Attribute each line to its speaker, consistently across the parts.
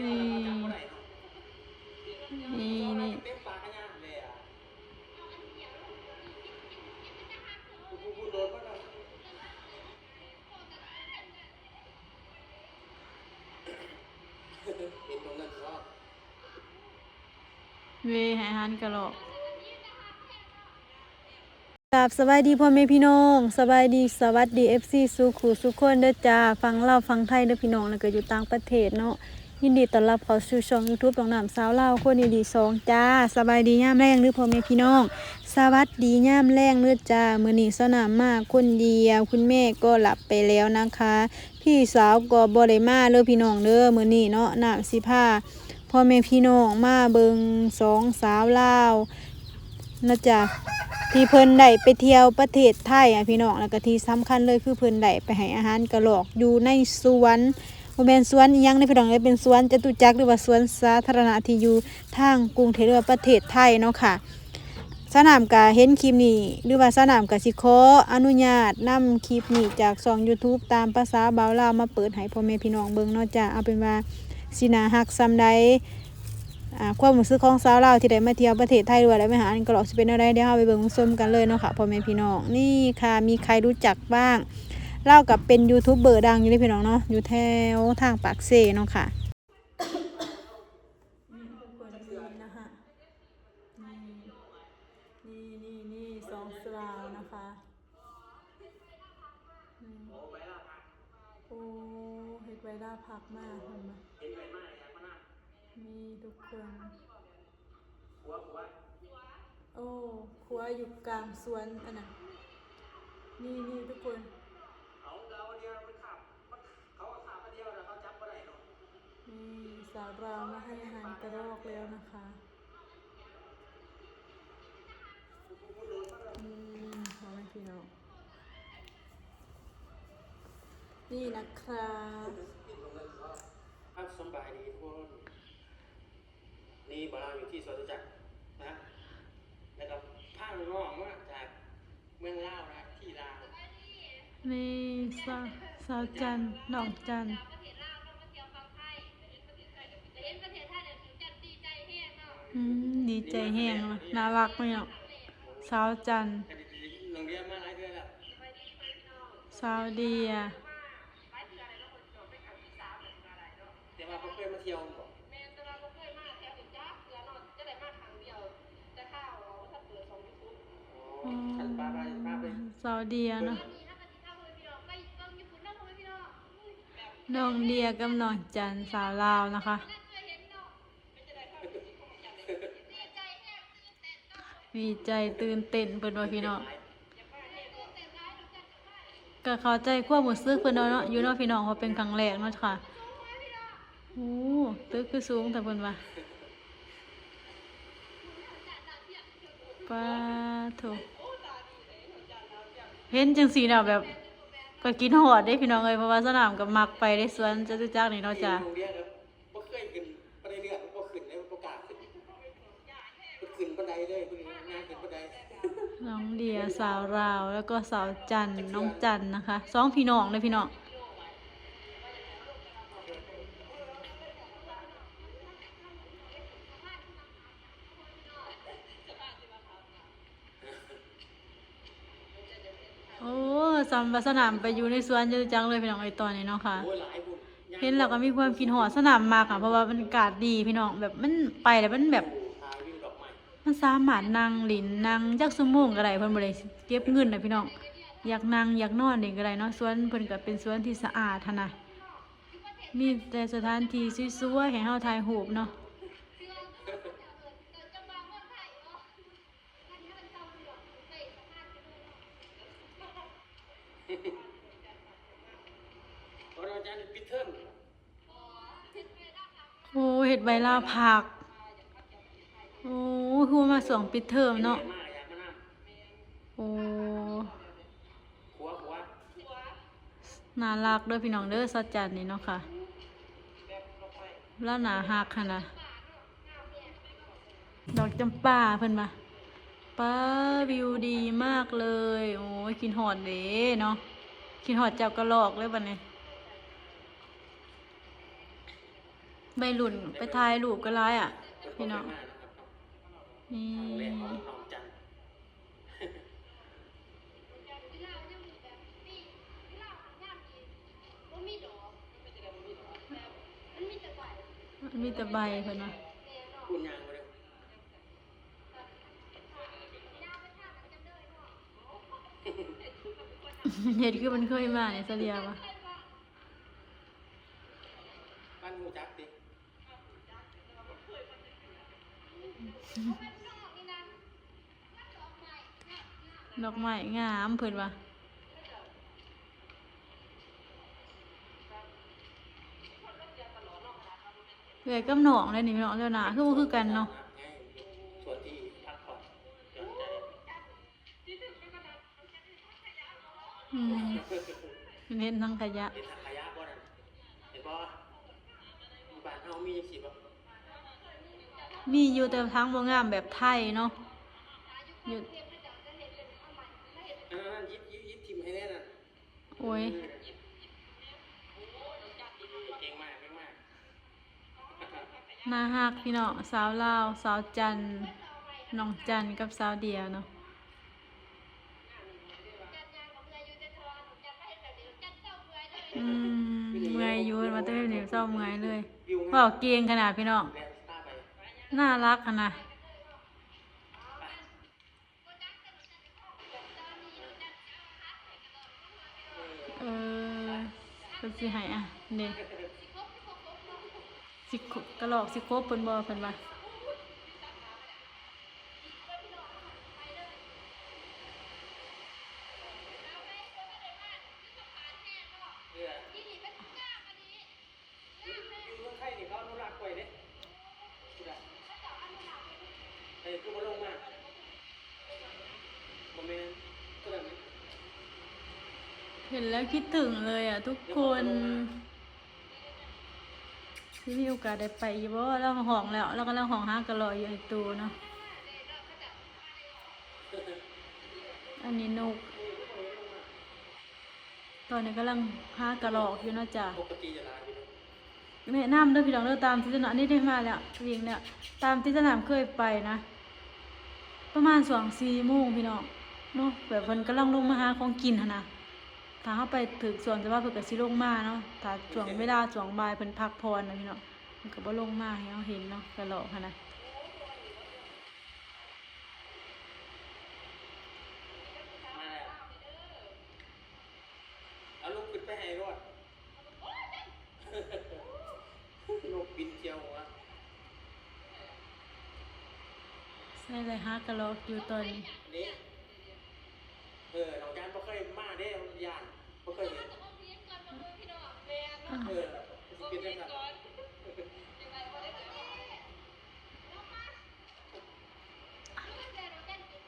Speaker 1: นี่นี่นี่
Speaker 2: เต็มปากกันย่างเลยอะกูกูโดนมันก
Speaker 1: ระโหลกกับสบายดีพ่อแม่พี่น้องสบายดีสวัสดี FC สุขูสุขคนเด้อจ้าฟังเล่าฟังไทยเด้อพี่น้องแล้วก็อยู่ต่างประเทศเนาะ ยินดีต้อนรับเข้าสู่ช่อง YouTube ของน้ำสาวเล่าคนดีๆสองจ้าสบายดีย่ามแรงหรือพ่อแม่พี่น้อง สวัสดีย่ามแรงเด้อจ้ามือนี้สนามมากคนเดียวคุณแม่ก็หลับไปแล้วนะคะ พี่สาวก็บ่ได้มาเด้อพี่น้องเด้อมือนี้เนาะน้ำสิพาพ่อแม่พี่น้องมาเบิงสองสาวเลานะจ๊ะที่เพิ่นได้ไปเที่ยวประเทศไทยอะพี่น้องแล้วก็ที่สำคัญเลยคือเพิ่นได้ไปให้อาหารกระหรอกอยู่ในสวน บ่แม่นสวนอิหยังในพี่น้องเลยเป็นสวนจตุจักรหรือว่าสวนสาธารณะที่อยู่ทางกรุงเทพหรือว่าประเทศไทยเนาะค่ะสนามกาเห็นคลิปนี้หรือว่าสนามกาสิขออนุญาตนำคลิปนี้จากช่อง YouTube ตามภาษาบาวลาวมาเปิดให้พ่อแม่พี่น้องเบิ่งเนาะจ้ะเอาเป็นว่าสินาฮักซำใดความรู้สึกของสาวลาวที่ได้มาเที่ยวประเทศไทยด้วยแล้วไปหาอันกรอกสิเป็นอะไรเดี๋ยวเราไปเบิ่งชมกันเลยเนาะค่ะพ่อแม่พี่น้องนี่ค่ะมีใครรู้จักบ้าง เล่ากับเป็นยูทูบเบอร์ดังอยู่ในพี่น้องเนาะอยู่แถวทางปากเซเนาะค่ะนี่นี่นี่สองสลาวนะคะโอ้เห็ดไวด้าผักมากเห็นไหม
Speaker 2: เห็นไปมากอยากมานั่ง
Speaker 1: มีทุกคนโอ้ครัวอยู่กลางสวนอันน่ะนี่นี่ทุกคน สาวราวมาให้อาหารกระรอกแล้วนะคะนี่พ่อแม่พี่น้องนี่นะครับ
Speaker 2: ครับสบายดีทุกคนนี่บาราอยู่ที่สวนจตุจักรนะแล้วก็ภาคน้องมาจากเมืองลาวนะที่ลาว
Speaker 1: นี่สาวสาวจันทร์น้องจันทร์ อืมดีใจแห้งน่ารักไหมเนาะสาวจันทร์
Speaker 2: โรงเรียนมาหลายเดือนแล้ว
Speaker 1: สาวเดีย
Speaker 2: แต่ว่าเขาเคยมาเที่ยวบ่
Speaker 3: แม่แต่ว่าบ่เคยมาแถวอีกจ้าเสือเนาะจะได้มาครั้งเดียวแต่ข้าวเราถ้าเปิดสองยูทูบ
Speaker 2: อ๋อขันปลาไปปลาไป
Speaker 1: สาวเดียเนาะ
Speaker 3: ตอนนี้ถ้ากันที่ข้าวเพื่อนพี่น้องไปเบิ่งญี่ปุ่นเนาะน้องแบบ
Speaker 1: น้องเดียกับน้องจันทร์สาวลาวนะคะ
Speaker 3: นเนาะ
Speaker 1: มีใจตื่นเต้นเพิ่นว่าพี่น้อง
Speaker 3: อย่ามาเห็นตื่นเต้นร้ายดูจันจะมาเลย
Speaker 1: ก็เข้าใจความรู้สึกเพิ่นเนาะเนาะอยู่เนาะพี่น้องเพราเป็นครั้งแรกเนาะค่ะโอ้ตึกคือสูงแต่เพิ่นว่าป้าโถเห็นจังสีน่ะแบบก็กินหอดได้พี่น้องเอ้ยเพราะว่าสนามก็มักไปได้สวนจตุจักนี่เนาะจ้ะ
Speaker 2: เดีย
Speaker 1: สาวราว แล้วก็สาวจันทร์น้องจันทร์นะคะสองพี่น้องเลยพี่น้องโอ้สำหรับสนามไปอยู่ในสวนจตุจักรเลยพี่น้องไอตอนนี้เนาะค่ะ
Speaker 2: โอ้ยหลายบุญ
Speaker 1: เห็นแล้วก็มีความคิดหอดสนามมากค่ะเพราะว่าบรรยากาศดีพี่น้องแบบมันไปแล้วมันแบบ
Speaker 2: ม้
Speaker 1: มันสามารถนั่งหลินนั่งจักสมงก็ได้เพิ่นบ่ได้เก็บเงินนะพี่น้องอยากนั่งอยากนอนนี่ก็ได้เนาะสวนเพิ่นก็เป็นสวนที่สะอาดหันน่ะมีแต่สถานที่สวยๆให้เฮาถ่ายรูปเนาะ
Speaker 3: จะมาเมืองไทยเนาะอันนี้มันเจ้าเหลืองเตะสะพานไปเลยเนาะ
Speaker 2: เพราะเราจะปิดเทอม
Speaker 1: โอ้เฮ็ดใบลาผัก โอ้ คือว่ามาส่งปิดเทอมเนาะโอ้น่ารักเด้อพี่น้องเด้อสัจจันนี่เนาะค่ะ แล้วหนาหักหั่นน่ะดอกจำปาเพิ่นมาป้าวิวดีมากเลย โอ้ยกินหอดเด้เนาะกินหอดเจ้ากระหลอกเลยบัดนี้ใบหลุ่นไปถ่ายรูปก็ร้ายอะ
Speaker 2: พี่น้
Speaker 1: อง
Speaker 2: นะครับ
Speaker 1: นี่
Speaker 2: ครั้งแรกของน้องจันทร์
Speaker 3: ที่เราจะมีแบบปีที่เราหางานดีบ่มีดอกมันจะได้บ่มีดอกแต่มันมีแต่ใบ
Speaker 1: มันมีแต่ใบเพิ่นว่า
Speaker 3: แน่นอน
Speaker 2: คุณยางมาเลย
Speaker 3: ยาวไปทางนั้นกันเลยเนาะ
Speaker 1: เห็ดคือมันเคยมาเนี่ยเสลียวะ
Speaker 2: บ้านหูจักดิ
Speaker 3: ดอกไม้
Speaker 1: งามเพิ่นว่าเอ้ยกับหนองเลยนี่พี่น้องเจ้าหนาคือบ่คือกันเนาะ
Speaker 2: ไงส่วนที่พักผ่อนหย่อนใจ
Speaker 1: อืมเน้นทั้งขยะ
Speaker 2: เห็นถังขยะบ่นั่นเห็นบ่หมู่บ้านเฮามีจังซี่บ่
Speaker 1: มีอยู่แต่ทั้งบ่งามแบบไทยเนาะอยู่
Speaker 2: อันนั้นยิบยิบยิบทิมให้แน่น่ะ
Speaker 1: โอ้ย
Speaker 2: เก่งมากเก่งมาก
Speaker 1: น่าฮักพี่น้องสาวลาว สาวจันทร์น้องจันทร์กับสาวเดียวเนาะอืมเมื่อยอยู่มาเต้นนี่เศร้าเมื่อยเลย
Speaker 2: วิว
Speaker 1: เว้าเก่งขนาดพี่น้อง
Speaker 2: แลนสตาร์ไป
Speaker 1: น่ารักขนาด สิให้อะนี่สิคกระหลอกสิโคบเพิ่นบ่เพิ่นว่า
Speaker 2: เอออยู่เมืองไทยนี่เขาอนุรักษ์ไว้เด้พูดอะเอ้ยคือบ่ลงมาบ่แม่นคือแบบนี้
Speaker 1: เห็นแล้ว คิดถึงเลยอะ ทุกคนที่มีโอกาสได้ไปอยู่บ่แล้วห้องแล้วแล้วก็แล้วห้องหากระลอยอยู่ไอ้ตูเนาะอันนี้นก ตอนนี้กำลังหากระรอกอยู่นะจ้ะ
Speaker 2: ปกติจะลาอยู่นอะ
Speaker 1: แนะนำเด้อพี่น้องเด้อตามที่สนามนี่ได้มาแล้ววิ่งแล้วตามที่สนามเคยไปนะ ประมาณสองสี่โมงพี่น้องเนาะแบบเพิ่นกำลังลงมาหาของกินหั่นนะ ถ้าเฮาไปถึงส่วนจะว่าเพิ่นก็สิลงมาเนาะถ้าช่วงเวลาช่วงบ่ายเพิ่นพักผ่อนนะพี่น้องเพิ่นก็บ่ลงมาให้เฮาเห็นเนาะกระโหลกหั่นนะ
Speaker 2: มาแล้วเอาลูกขึ้นไปให้รอดนกบินเที่ยวหัว
Speaker 1: ใส่เลยหากระโหลกอยู่ตอนนี้
Speaker 2: นี่เออน้องจานบ่เคยมาเด้ย่านบ่เคยเห็นเออสิเป็นจัง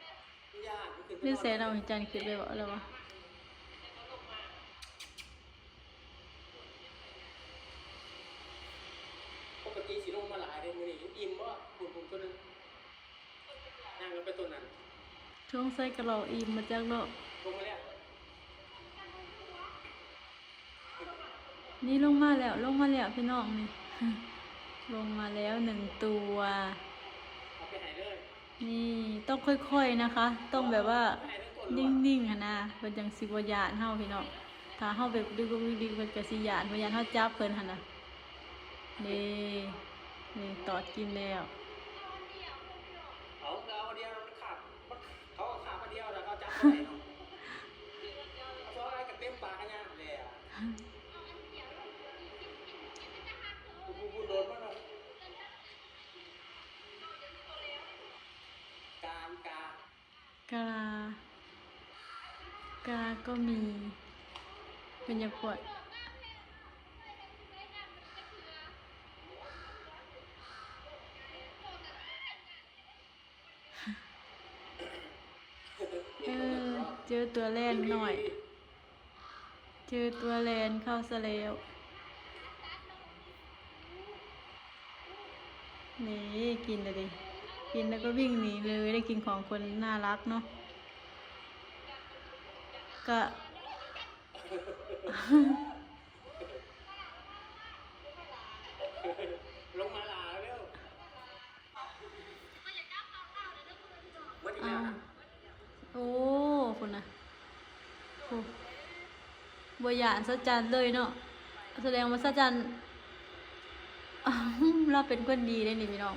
Speaker 2: ซั่นย่านมันขึ้นไป
Speaker 1: นี่
Speaker 2: นอน
Speaker 1: เสเราเห็นจันทร์ขึ้นไปบ่แล้ววะ
Speaker 2: ปกติสิลงมาหลายเด้มื้อนี้อิ่มบ่คุณผมตัวหนึงนั่งกันไปตัวนั้น
Speaker 1: ช่วงใส่กระโหลกอิ่มมาจากโลก
Speaker 2: ลงมาแล้ว
Speaker 1: นี่ลงมาแล้วลงมาแล้วพี่น้องนี่ลงมาแล้วหนึ่งตัว
Speaker 2: เอาไปให้เลย
Speaker 1: นี่ต้องค่อยๆนะคะ ต้องแบบว่า
Speaker 2: ให้ทั้งต้น
Speaker 1: นิ่งๆค่ะนะเพิ่นจังสิบ่ยานเฮาพี่น้องถ้าเฮาแบบดึกๆดึกๆเพิ่นก็สิยานบ่ยานเฮาจับเพิ่นหั่นน่ะนี่นี่ตอดกินแล้ว
Speaker 2: เอาเราเอาเดียวมันขาดมันเขาเอาขาดมาเดียวแล้วเขาจับไป ก็มีเป็
Speaker 1: นยางขวดเออเจอตัวแลนหน่อย เจอตัวแลนเข้าซะแล้วนี่กินเลยดิ กินแล้วก็วิ่งหนีเลยได้กินของคนน่ารักเนาะ ก็ ลงมาห
Speaker 2: ลาเร็วอ้าว
Speaker 1: โอ้คุนะโอ้บอยานสัจันเลยเนาะแสดงว่าสัจันเราเป็นคนดีได้นี่พี่น้อง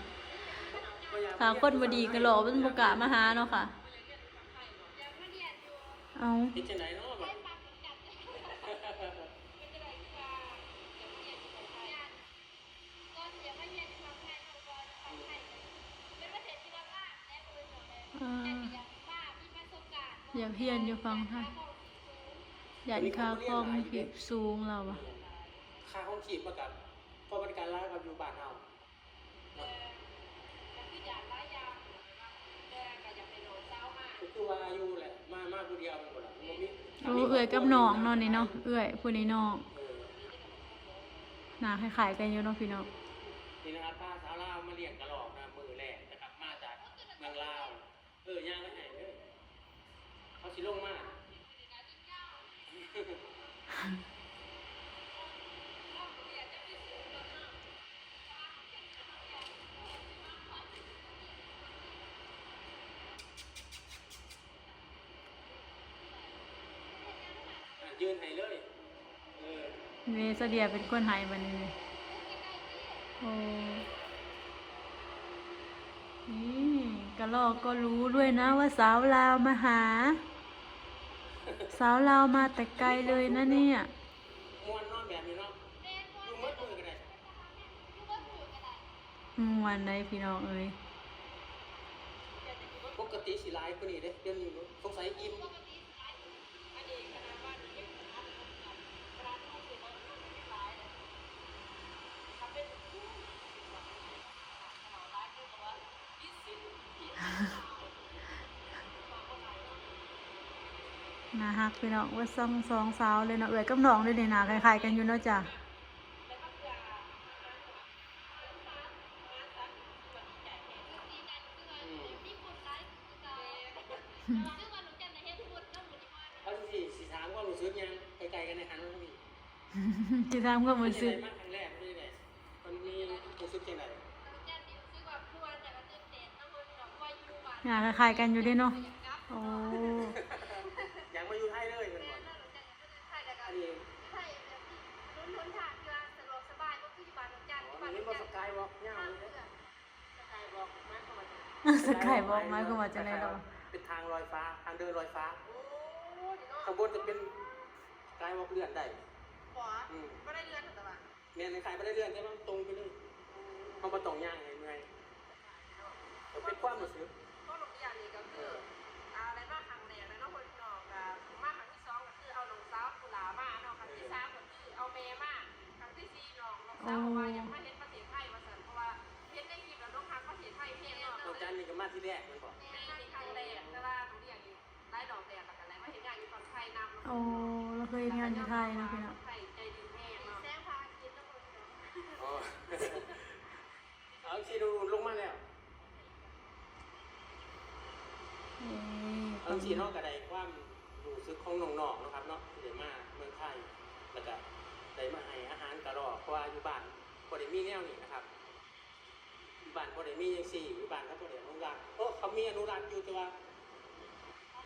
Speaker 1: ถ้าคนบ่ดีก็หลอเป็นบ่กล้ามหาเนาะค่ะ
Speaker 3: เอา
Speaker 2: คิดจังไหนเนาะบั
Speaker 3: ให้
Speaker 2: ด
Speaker 3: ปักจัดไม่เป็นไรค่ะอยากเรียนอยู่ของไทยก็เสียมาเรียนอยู่ของไทยเราก็ของไทยเป็นประเทศที่ว่าว่าและคนอยู่เลย
Speaker 1: อ่า
Speaker 3: แต่ก็อยากว่ามีประสบการณ์
Speaker 1: อยากเรียนอยู่ฟังไทยอยากค่าคอมผิดสูงเราอะ
Speaker 2: ค่าห้องชีพมากับพอบริการร้านกับอยู่บ้านเฮา
Speaker 3: แต่ก็คืออยากหลายอย่างแต่ก็อยากไปโดนเช้ามาก
Speaker 2: ก็คือว่าอายุ แหละมามาผู้เดียวมันบ่ล่ะบ่มี
Speaker 1: รู้เอื่อยกับน้องเนาะนี่เนาะเอื่อยผู้นี้น้อง
Speaker 2: เออ
Speaker 1: หน้าคล้ายๆกันอยู่เนาะพี่น้อง
Speaker 2: นี่นะครับป้าสาวลาวมาเลี้ยงกระรอกนะมือแรกนะครับมาจากเมืองลาวเออย่างไม่ให้เด้อเขาสิลงมาอ่ ยืนให้เลยเออ
Speaker 1: เวสเดียเป็นคนไห้บัดนี้นี่โอ้นี่กะลอกก็รู้ด้วยนะว่าสาวลาวมาหา สาวลาวมาแต่ไกลเลยนะเนี่ย
Speaker 2: ม่วนนอนแบบนี้เนาะอยู่มัดมือกันได้
Speaker 1: มวนได้พี่น้องเอ้ย
Speaker 2: ปกติสิหลายกว่านี้เด้เดี๋ยวนี้สงสัยอิ่มา
Speaker 1: ฮักพี่น้องว่าสองสองสาวเลยเนาะเอ้ยกับน้องเลยนี่นาคล้ายๆกันอยู่เนาะจ้ะ
Speaker 2: อืมเอาสิสิถามว่ารู้สึกยังไกลๆกันในหันมันมี
Speaker 1: จะทำก็เหมือน
Speaker 2: เป็น
Speaker 1: ซื้อ
Speaker 2: ไงมาครั้งแรกไม่ได้มันมีรู้สึกจังได
Speaker 1: น่าคล้ายๆกันอยู่เด้วยเนาะโอ้
Speaker 2: อยากมาอยู่ไทยเลยเป็นบ่อันนี้อ๋อมั นมีบ่สกายวอล์กยาวเลยเด้สกายวอล์กมาเข้ามา
Speaker 1: สกายบอกมาก็ว่าจะได้ดอก
Speaker 2: เป็นทางลอยฟ้าทางเดินลอยฟ้าข้างบนจะเป็นสกายวอล์กเลื่อนได้อืมเนี่ยในขายไม่ได้เลื่อนแต่ว่ามันตรงไปเลยมันมาตรงย่างไงเมื่อยแต่เป็นความรู้สึก
Speaker 4: ก็ลงอย่างนี้ก็คือเอาอะไรมาครั้งแรกแล้วเนาะคนพี่น้องก็มาครั้งที่สองก็คือเอาน้องสาวกุหลามาเนาะครั้งที่สามก็คือเอาเมมาครั้งที่สี่น้องน้องสาว ที่แร
Speaker 2: กมันบอก
Speaker 4: แม่นี่ครั้งแรกแต่ว่าหนูเรียกอยู่ได้ดอกแดงกับอะไรมาเห็นอย่างอยู่ฝั่งไทยนำ
Speaker 1: โอ้เราเคยเห็นงานอยู่ไทยเนาะพี่เนาะ
Speaker 4: ไทยใจดีแม่เนาะ
Speaker 3: แซงพาคิดแล้วคน
Speaker 2: อ๋อเอาชีดูลงมาแล้ว
Speaker 1: เอ้ย
Speaker 2: เอาชีนอกกระไดความรู้สึกของน้องๆนะครับเนาะที่ได้มาเมืองไทยแล้วก็ได้มาให้อาหารกระรอกเพราะว่าอยู่บ้านพอได้มีแนวนี้นะครับ อยู่บ้านพอได้มียังสี่อยู่บ้านเขาพอได้อนุรักษ์โอ้เขามีอนุรักษ์อยู่แต่ว่า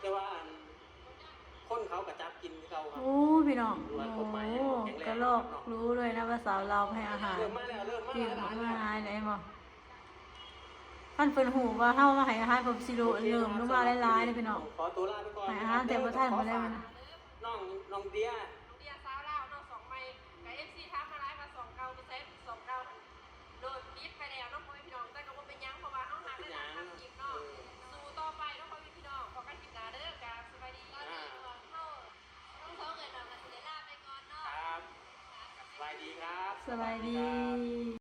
Speaker 2: แต่ว่าอันคนเขากระจับกินเขาครับ
Speaker 1: โอ้พี่น้องโอ้กระโลกรู้เลยนะว่าสาวเราวให้อาหาร
Speaker 2: เริ่มมาแล้วเริ่มมา
Speaker 1: กิน
Speaker 2: แล้วหลาย
Speaker 1: มา
Speaker 2: แล้ว
Speaker 1: หายไหนบ่ท่านเพิ่นหูว่าเฮามาให้อาหารผมสิรู้เริ่มรู้มาหลายๆเลยพี่น้อง
Speaker 2: ขอตัวลาไปก่อน
Speaker 1: ให้อาหารแต่บ่ทันบ่ได้มัน
Speaker 2: น้องน้องเดีย
Speaker 4: น้องเดียสาวลาวเนาะสองไม้กับเอฟซีทักมาไลฟ์มาสองเก้าไปเซฟสองเก้าโดนปิดไปแล้วน้อง
Speaker 1: สบายดี